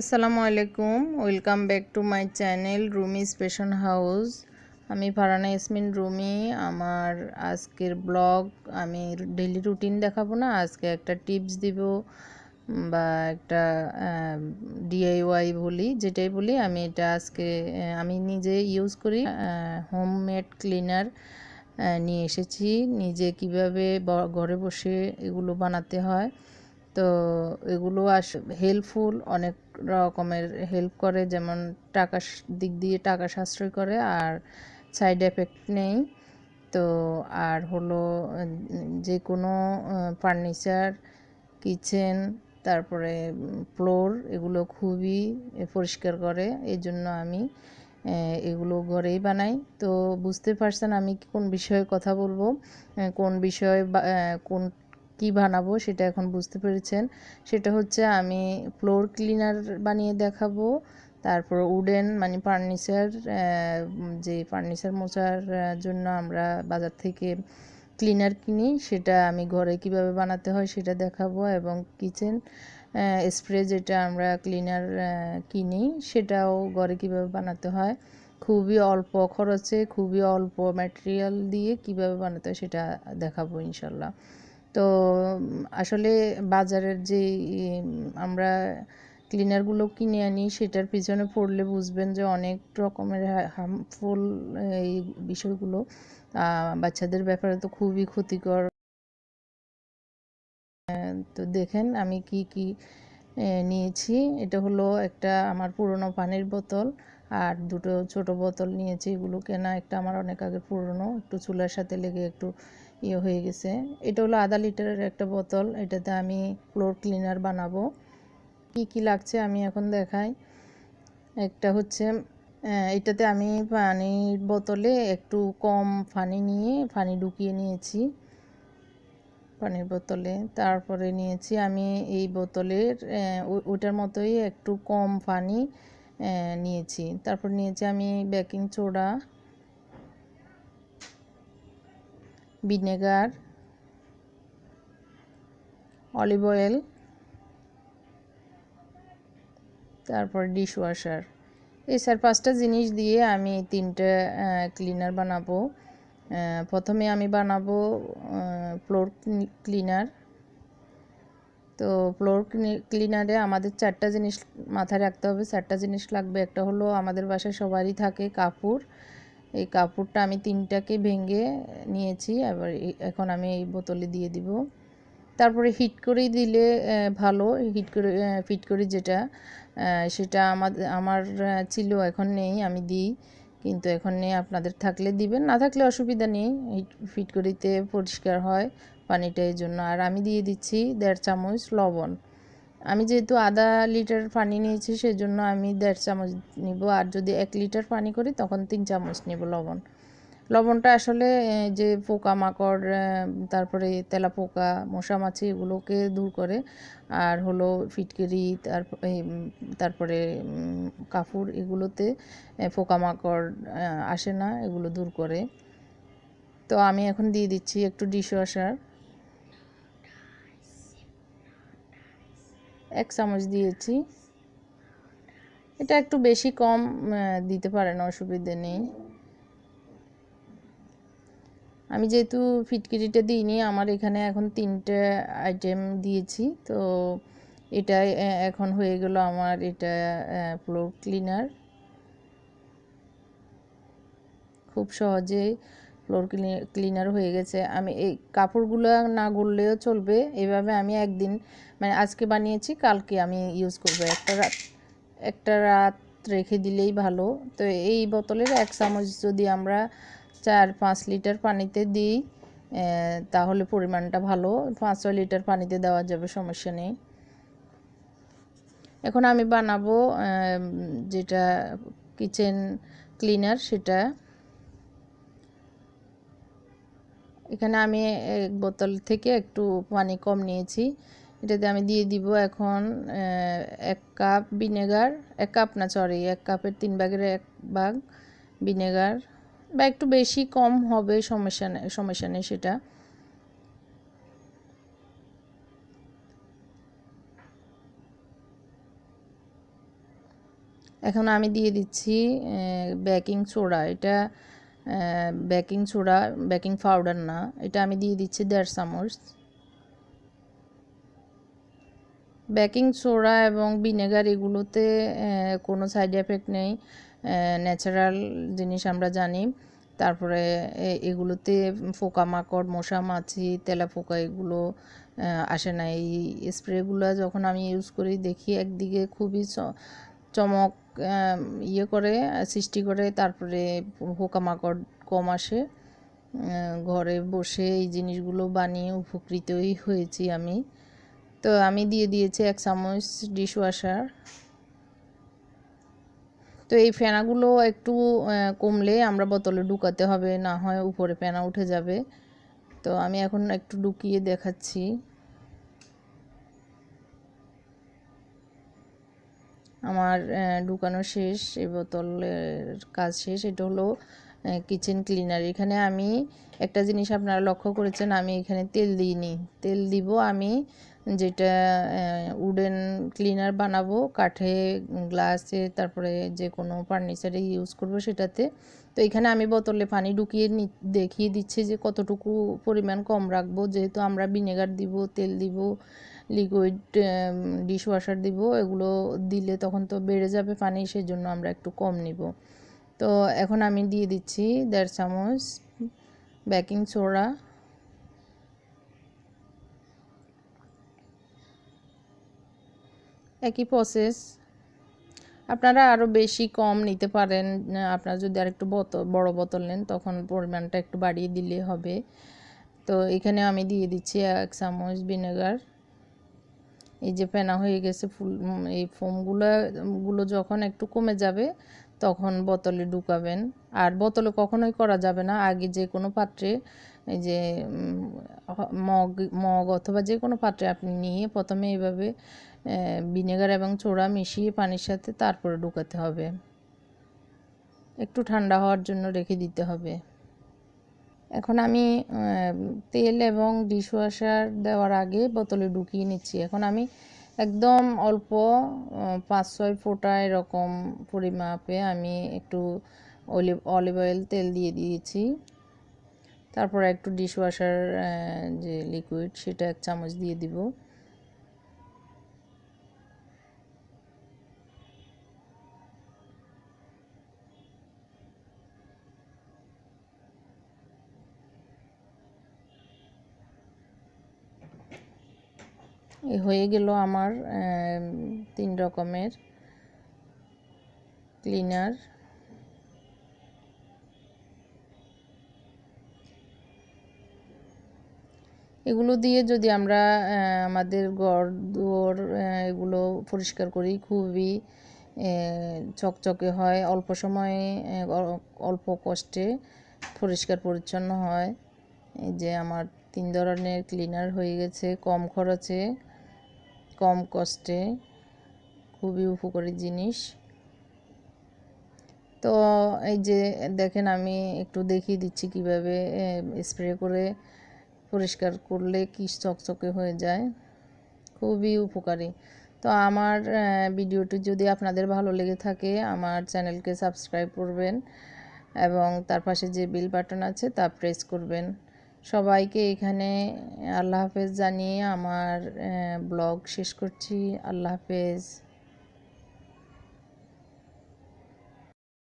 আসসালামু আলাইকুম, welcome back to my channel Rumi স্পেশন house. আমি ফারানা ইয়াসমিন রুমি, আমার আজকের ব্লগ আমি ডেলি রুটিন দেখাবো না, আজকে একটা টিপস দিব বা একটা ডিআইওয়াই বলি, যেটাই বলি, আমি এটা আজকে আমি নিজে ইউজ করি হোমমেড ক্লিনার নিয়ে এসেছি। নিজে কীভাবে ঘরে বসে এগুলো বানাতে হয় তো এগুলো আস হেল্পফুল অনেক রকমের হেল্প করে। যেমন টাকা দিক দিয়ে টাকা সাশ্রয় করে, আর সাইড এফেক্ট নেই। তো আর হলো, যে কোনো ফার্নিচার কিচেন তারপরে ফ্লোর এগুলো খুবই পরিষ্কার করে। এই জন্য আমি এগুলো ঘরেই বানাই। তো বুঝতে পারছেন আমি কোন বিষয়ে কথা বলব? কোন বিষয়ে কোন কি বানাবো সেটা এখন বুঝতে পেরেছেন। সেটা হচ্ছে আমি ফ্লোর ক্লিনার বানিয়ে দেখাবো, তারপর উডেন মানে ফার্নিচার যে ফার্নিচার মোছার জন্য আমরা বাজার থেকে ক্লিনার কিনি, সেটা আমি ঘরে কীভাবে বানাতে হয় সেটা দেখাবো এবং কিচেন স্প্রে যেটা আমরা ক্লিনার কিনি, সেটাও ঘরে কীভাবে বানাতে হয়, খুবই অল্প খরচে, খুবই অল্প ম্যাটেরিয়াল দিয়ে কীভাবে বানাতে হয় সেটা দেখাবো ইনশাল্লাহ। তো, আসলে বাজারের যে আমরা ক্লিনারগুলো কিনে আনি, সেটার পিছনে পড়লে বুঝবেন যে অনেক রকমের হার্মফুল এই বিষয়গুলো বাচ্চাদের ব্যাপারে তো খুবই ক্ষতিকর। তো দেখেন আমি কি কি নিয়েছি। এটা হলো একটা আমার পুরনো পানির বোতল, আর দুটো ছোট বোতল নিয়েছি। এগুলো কেনা একটা আমার অনেক আগে পুরনো। একটু চুলার সাথে লেগে একটু ইয়ে হয়ে গেছে। এটা হলো আধা লিটারের একটা বোতল। এটাতে আমি ফ্লোর ক্লিনার বানাবো। কি কি লাগছে আমি এখন দেখাই। একটা হচ্ছে এটাতে আমি পানির বোতলে একটু কম পানি নিয়ে পানি ঢুকিয়ে নিয়েছি। পানির বোতলে। তারপরে নিয়েছি আমি এই বোতলের ওটার মতোই একটু কম পানি নিয়েছি। তারপর নিয়েছি আমি baking soda. Vinegar, olive oil, তারপর ডিশওয়াশার। এই চার পাঁচটা জিনিস দিয়ে আমি তিনটা ক্লিনার বানাবো। প্রথমে আমি বানাবো ফ্লোর ক্লিনার তো ফ্লোর ক্লিনারে আমাদের চারটা জিনিস মাথায় রাখতে হবে। চারটা জিনিস লাগবে। একটা হলো আমাদের বাসায় সবারই থাকে কাপড়। এই কাপড়টা আমি তিনটাকে ভেঙে নিয়েছি, এবার এ- এখন আমি এই বোতলে দিয়ে দিব। তারপরে হিট করেই দিলে ভালো। হিট করে ফিট করি যেটা সেটা আমাদের আমার ছিল, এখন নেই, আমি দিই। কিন্তু এখন নেই, আপনাদের থাকলে দিবেন, না থাকলে অসুবিধা নেই। হিট, ফিট করিতে পরিষ্কার হয় পানিটা এই জন্য আর আমি দিয়ে দিচ্ছি দেড় চামচ লবণ। আমি যেহেতু আধা লিটার পানি নিয়েছি, সেজন্য আমি দেড় চামচ নিব। আর যদি এক লিটার পানি করি, তখন তিন চামচ নিব লবণ। লবণটা আসলে যে পোকামাকড় তারপরে তেলা পোকা মশা মাছি এগুলোকে দূর করে। আর হলো ফিটকিরি তারপরে কাপড় এগুলোতে পোকামাকড় আসে না, এগুলো দূর করে। তো আমি এখন দিয়ে দিচ্ছি একটু ডিশওয়াশার এক চামচ দিয়েছি। এটা একটু বেশি কম দিতে পারেন, অসুবিধে নেই। আমি যেহেতু ফিটকিরিটা দিইনি, আমার এখানে এখন তিনটে আইটেম দিয়েছি। তো এটা এখন হয়ে গেল আমার এটা ফ্লোর ক্লিনার খুব সহজেই ফ্লোর ক্লিনার হয়ে গেছে। আমি এই কাপড়গুলো না গুললেও চলবে। এভাবে আমি একদিন মানে আজকে বানিয়েছি, কালকে আমি ইউজ করব। একটা রাত একটা রাত রেখে দিলেই ভালো। তো এই বোতলের এক চামচ যদি আমরা চার পাঁচ লিটার পানিতে দিই তাহলে পরিমাণটা ভালো। পাঁচ ছয় লিটার পানিতে দেওয়া যাবে, সমস্যা নেই। এখন আমি বানাবো যেটা কিচেন ক্লিনার সেটা। এখানে আমি এক বোতল থেকে একটু পানি কম নিয়েছি। এটাতে আমি দিয়ে দিব এখন এক কাপ ভিনেগার, এক কাপ না সরি এক কাপের তিন ভাগের এক ভাগ ভিনেগার। বা একটু বেশি কম হবে, সমস্যা সমস্যা নেই সেটা। এখন আমি দিয়ে দিচ্ছি বেকিং সোডা এটা বেকিং সোডা বেকিং পাউডার না। এটা আমি দিয়ে দিচ্ছি দেড় চামচ। বেকিং সোডা এবং ভিনেগার এগুলোতে কোনো সাইড এফেক্ট নেই। ন্যাচারাল জিনিস আমরা জানি। তারপরে এগুলোতে পোকামাকড় মশা মাছি তেলা পোকা এগুলো আসে না। এই স্প্রেগুলো যখন আমি ইউজ করি, দেখি একদিকে খুবই চমক ইয়ে করে, সৃষ্টি করে, তারপরে পোকামাকড় কম আসে। ঘরে বসে এই জিনিসগুলো বানিয়ে উপকৃতই হয়েছি আমি। তো আমি দিয়ে দিয়েছি এক চামচ ডিশ ওয়াশার তো এই ফেনাগুলো একটু কমলে আমরা বোতলে ঢুকাতে হবে, না হয় উপরে ফেনা উঠে যাবে। তো আমি এখন একটু ঢুকিয়ে দেখাচ্ছি। আমার ঢুকানো শেষ এই বোতলের কাজ শেষ, এটা হলো কিচেন ক্লিনার এখানে আমি একটা জিনিস আপনারা লক্ষ্য করেছেন, আমি এখানে তেল দিইনি। তেল দিব আমি যেটা উডেন ক্লিনার বানাবো, কাঠে, গ্লাসে, তারপরে যে কোনো ফার্নিচারে ইউজ করব সেটাতে। তো এখানে আমি বোতলে পানি ঢুকিয়ে দেখিয়ে দিচ্ছি যে কতটুকু পরিমাণ কম রাখব। যেহেতু আমরা ভিনেগার দিব, তেল দিব লিকুইড ডিশ ওয়াশার দিব, এগুলো দিলে তখন তো বেড়ে যাবে পানি, সেজন্য আমরা একটু কম নিব। তো এখন আমি দিয়ে দিচ্ছি দেড় চামচ বেকিং সোডা একই প্রসেস আপনারা আরও বেশি কম নিতে পারেন আপনারা যদি আর একটু বোতল বড়ো বোতল নেন, তখন পরিমাণটা একটু বাড়িয়ে দিলে হবে। তো এখানে আমি দিয়ে দিচ্ছি এক চামচ ভিনেগার এই যে ফেনা হয়ে গেছে ফুল এই ফোমগুলো, গুলো যখন একটু কমে যাবে, তখন বোতলে ঢুকাবেন। আর বোতলে কখনোই করা যাবে না। আগে যে কোনো পাত্রে, এই যে মগ মগ অথবা যে কোনো পাত্রে আপনি নিয়ে প্রথমে এইভাবে ভিনেগার এবং চোড়া মিশিয়ে পানির সাথে তারপরে ঢুকাতে হবে। একটু ঠান্ডা হওয়ার জন্য রেখে দিতে হবে। এখন আমি তেল এবং ডিশওয়াশার দেওয়ার আগে বোতলে ঢুকিয়ে নিচ্ছি। এখন আমি একদম অল্প পাঁচ ছয় ফোঁটা এরকম পরিমাপে আমি একটু অলিভ অলিভ অয়েল তেল দিয়ে দিয়েছি। তারপর একটু ডিশওয়াশার যে লিকুইড সেটা এক চামচ দিয়ে দিব। হয়ে গেল আমার তিন রকমের ক্লিনার এগুলো দিয়ে যদি আমরা আমাদের গড় দুয়ার এগুলো পরিষ্কার করি, খুবই চকচকে হয়, অল্প সময়ে অল্প কষ্টে পরিষ্কার পরিচ্ছন্ন হয়। এই যে আমার তিন ধরনের ক্লিনার হয়ে গেছে, কম খরচে। কম কষ্টে, খুবই উপকারী জিনিস। তো এই যে দেখেন আমি একটু দেখিয়ে দিচ্ছি কীভাবে স্প্রে করে পরিষ্কার করলে কি চকচকে হয়ে যায়। খুবই উপকারী। তো আমার ভিডিওটি যদি আপনাদের ভালো লেগে থাকে, আমার চ্যানেলকে সাবস্ক্রাইব করবেন এবং তার পাশে যে বিল বাটন আছে তা প্রেস করবেন। সবাইকে এখানে আল্লাহ হাফেজ জানিয়ে আমার ব্লগ শেষ করছি। আল্লাহ হাফেজ।